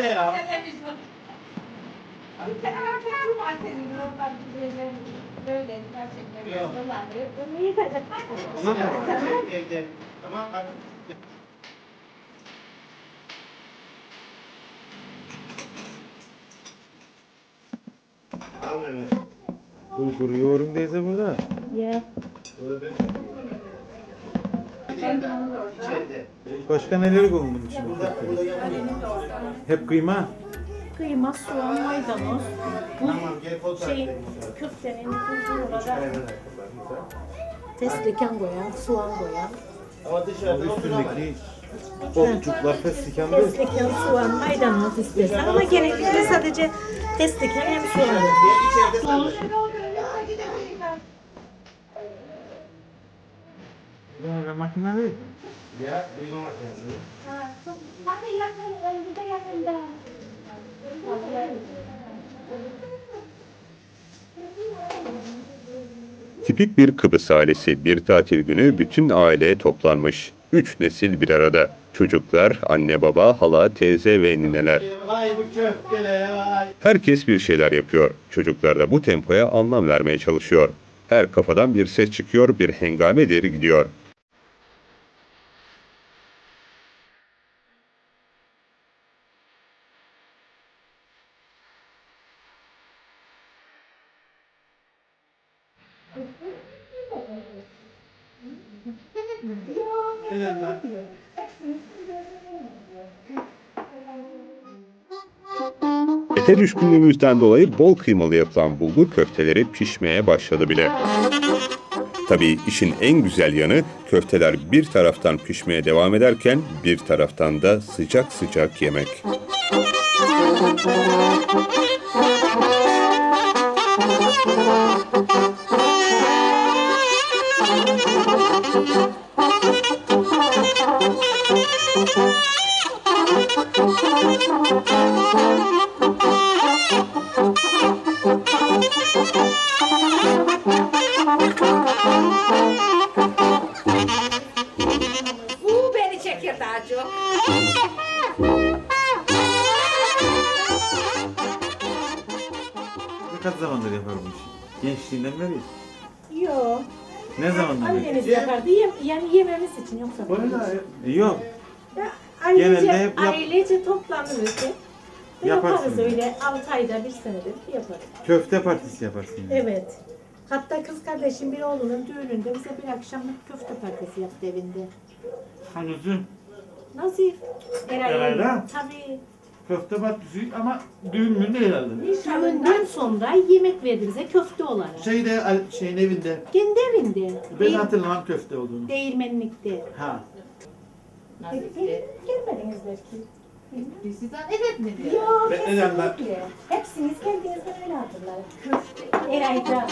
ya. Böyle gerçekten. Yok. Yıkacak. Tamam. Evde. Tamam. Bulgur yoğurun teyze burada. Ya. Burada İçeride. Başka neler koyun bunun içine? Burada, burada yapmayın. Hep kıyma. Kıyma, soğan, maydanoz. Bu Tamam gel fotoğraf şey çekelim. köftenin bulgur olarak fesleğen koyan, soğan koyan. Ama O dışarıda oturamayız. üstündeki okçuklar festikan değil. Fesleğen, soğan, maydanoz istersen ama genellikle sadece fesleğen hem soğan. Gel içeride salır. Böyle makine değil. Ya duyma makinesi. Tipik bir Kıbrıs ailesi bir tatil günü bütün aile toplanmış. Üç nesil bir arada. Çocuklar, anne baba, hala, teyze ve nineler. Herkes bir şeyler yapıyor. Çocuklar da bu tempoya anlam vermeye çalışıyor. Her kafadan bir ses çıkıyor, bir hengame deri gidiyor. Ete düşkünlüğümüzden dolayı bol kıymalı yapılan bulgur köfteleri pişmeye başladı bile. Tabii işin en güzel yanı köfteler bir taraftan pişmeye devam ederken bir taraftan da sıcak sıcak yemek. Bu Ne kaç zamandır yapar bu işi? Gençliğinden beri. Yok. Ne zamandır? Annemiz yapardı. Yem, yani yememiz için yoksa. E, Yok. Ya, Genelde Ailece, hep yap- ailece toplanırız. hep. Yaparsın. Yaparız öyle 6 ayda bir senede yaparız. Köfte partisi yaparsın. yani. Evet. Hatta kız kardeşim bir oğlunun düğününde bize bir akşamlık köfte partisi yaptı evinde. Hangisi? Nazif. Herhalde. Herhalde. Tabii. Köfte partisi ama düğün mü değil herhalde. Düğünden sonra yemek verdi bize köfte olarak. Şeyde, şeyin evinde. Kendi evinde. Ben Değil- hatırlamam köfte olduğunu. Değirmenlikte. Ha. Gelmediniz belki. Bizi zannetmedi. Yok Ben- neden ben- kesinlikle. Hepsiniz kendinizden öyle hatırlayın. Eray'da.